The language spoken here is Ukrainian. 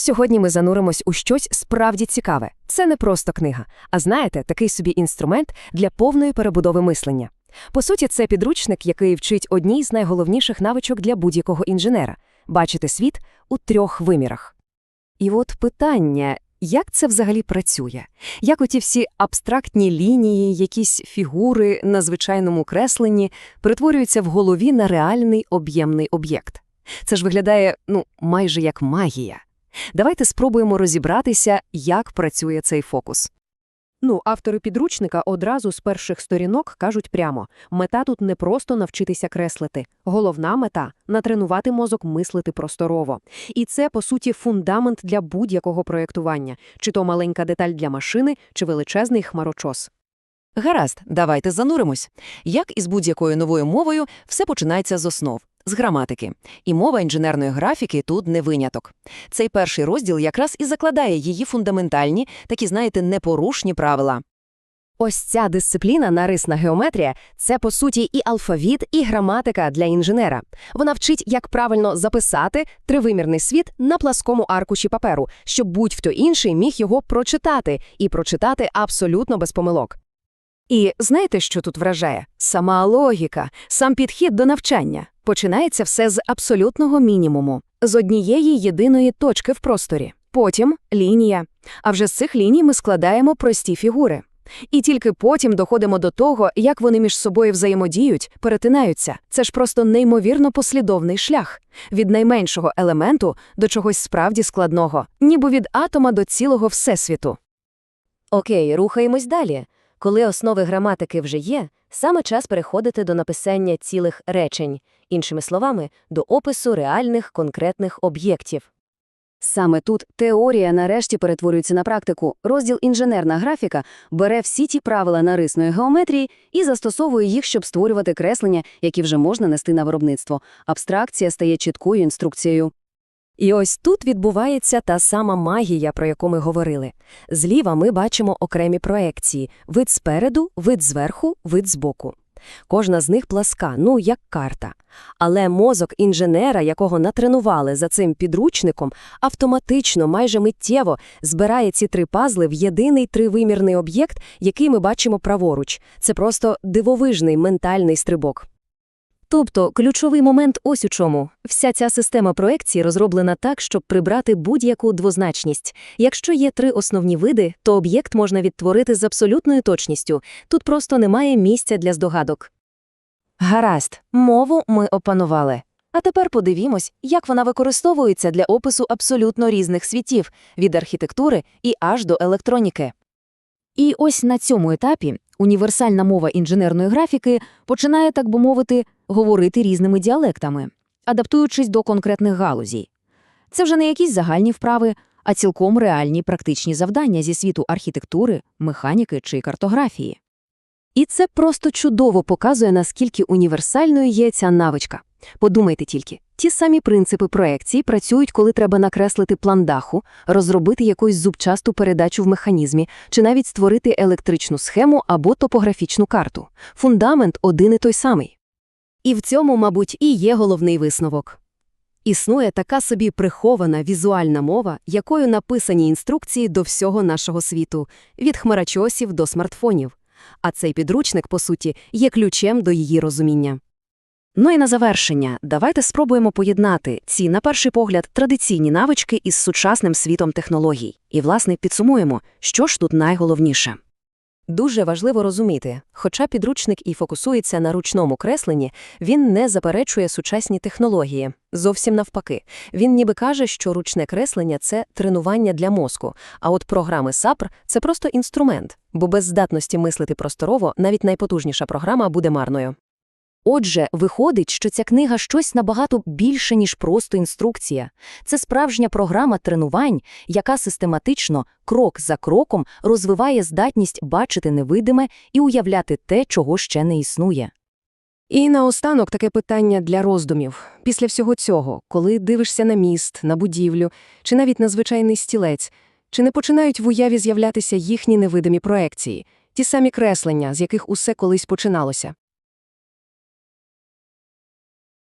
Сьогодні ми зануримось у щось справді цікаве. Це не просто книга, а знаєте, такий собі інструмент для повної перебудови мислення. По суті, це підручник, який вчить одній з найголовніших навичок для будь-якого інженера бачити світ у трьох вимірах. І от питання, як це взагалі працює? Як оті всі абстрактні лінії, якісь фігури на звичайному кресленні перетворюються в голові на реальний об'ємний об'єкт? Це ж виглядає, ну, майже як магія. Давайте спробуємо розібратися, як працює цей фокус. Ну, автори підручника одразу з перших сторінок кажуть прямо, мета тут не просто навчитися креслити. Головна мета – натренувати мозок мислити просторово. І це, по суті, фундамент для будь-якого проєктування, чи то маленька деталь для машини, чи величезний хмарочос. Гаразд, давайте зануримось. Як із будь-якою новою мовою, все починається з основ, з граматики. І мова інженерної графіки тут не виняток. Цей перший розділ якраз і закладає її фундаментальні, такі, знаєте, непорушні правила. Ось ця дисципліна нарисна геометрія – це, по суті, і алфавіт, і граматика для інженера. Вона вчить, як правильно записати тривимірний світ на пласкому аркуші паперу, щоб будь-хто інший міг його прочитати, і прочитати абсолютно без помилок. І знаєте, що тут вражає? Сама логіка, сам підхід до навчання. Починається все з абсолютного мінімуму, з однієї єдиної точки в просторі. Потім – лінія. А вже з цих ліній ми складаємо прості фігури. І тільки потім доходимо до того, як вони між собою взаємодіють, перетинаються. Це ж просто неймовірно послідовний шлях. Від найменшого елементу до чогось справді складного, ніби від атома до цілого всесвіту. Окей, рухаємось далі. Коли основи граматики вже є, саме час переходити до написання цілих речень, іншими словами, до опису реальних конкретних об'єктів. Саме тут теорія нарешті перетворюється на практику. Розділ інженерна графіка бере всі ті правила нарисної геометрії і застосовує їх, щоб створювати креслення, які вже можна нести на виробництво. Абстракція стає чіткою інструкцією. І ось тут відбувається та сама магія, про яку ми говорили. Зліва ми бачимо окремі проекції – вид спереду, вид зверху, вид збоку. Кожна з них пласка, ну, як карта. Але мозок інженера, якого натренували за цим підручником, автоматично, майже миттєво збирає ці три пазли в єдиний тривимірний об'єкт, який ми бачимо праворуч. Це просто дивовижний ментальний стрибок. Тобто ключовий момент ось у чому. Вся ця система проекції розроблена так, щоб прибрати будь-яку двозначність. Якщо є три основні види, то об'єкт можна відтворити з абсолютною точністю. Тут просто немає місця для здогадок. Гаразд, мову ми опанували. А тепер подивімось, як вона використовується для опису абсолютно різних світів, від архітектури і аж до електроніки. І ось на цьому етапі універсальна мова інженерної графіки починає, так би мовити, говорити різними діалектами, адаптуючись до конкретних галузей. Це вже не якісь загальні вправи, а цілком реальні практичні завдання зі світу архітектури, механіки чи картографії. І це просто чудово показує, наскільки універсальною є ця навичка. Подумайте тільки, ті самі принципи проекції працюють, коли треба накреслити план даху, розробити якусь зубчасту передачу в механізмі, чи навіть створити електричну схему або топографічну карту. Фундамент один і той самий. І в цьому, мабуть, і є головний висновок. Існує така собі прихована візуальна мова, якою написані інструкції до всього нашого світу, від хмарочосів до смартфонів. А цей підручник, по суті, є ключем до її розуміння. Ну і на завершення, давайте спробуємо поєднати ці, на перший погляд, традиційні навички із сучасним світом технологій. І, власне, підсумуємо, що ж тут найголовніше. Дуже важливо розуміти, хоча підручник і фокусується на ручному кресленні, він не заперечує сучасні технології. Зовсім навпаки. Він ніби каже, що ручне креслення – це тренування для мозку, а от програми САПР – це просто інструмент, бо без здатності мислити просторово навіть найпотужніша програма буде марною. Отже, виходить, що ця книга щось набагато більше, ніж просто інструкція. Це справжня програма тренувань, яка систематично, крок за кроком, розвиває здатність бачити невидиме і уявляти те, чого ще не існує. І наостанок таке питання для роздумів. Після всього цього, коли дивишся на міст, на будівлю, чи навіть на звичайний стілець, чи не починають в уяві з'являтися їхні невидимі проекції, ті самі креслення, з яких усе колись починалося?